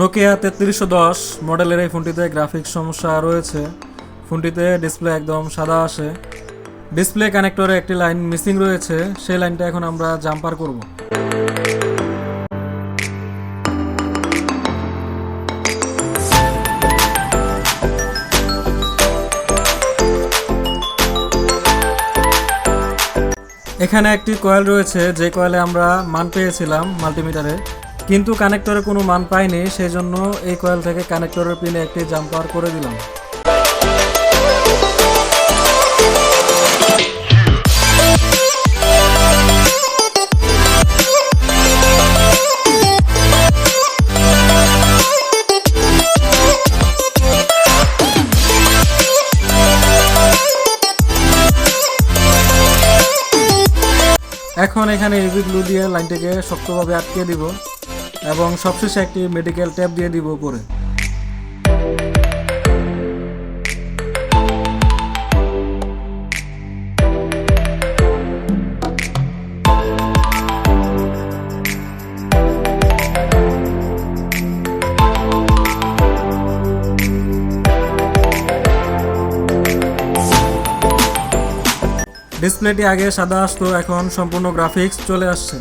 Nokia তেত্রিশশো দশ মডেলের এই ফোনটিতে গ্রাফিক্স সমস্যা রয়েছে। ফোনটিতে ডিসপ্লে একদম সাদা আসে। ডিসপ্লে কানেক্টরে একটি লাইন মিসিং রয়েছে। সেই লাইনটা এখন আমরা জাম্পার করব। এখানে একটি কয়েল রয়েছে। যে কয়েলে আমরা মান পেয়েছিলাম মাল্টিমিটারে কিন্তু কানেক্টরে কোনো মান পাইনি সেই জন্য এই কয়েল থেকে কানেক্টরের পিনে একটি জাম্পার করে দিলাম। এখন এখানে ইউভি গ্লু দিয়ে লাইনটিকে শক্তভাবে আটকে দিব। এবং সবশেষে একটি মেডিকেল ট্যাপ দিয়ে দিব উপরে। ডিসপ্লেটি আগে সাদা আসতো এখন সম্পূর্ণ গ্রাফিক্স চলে আসছে।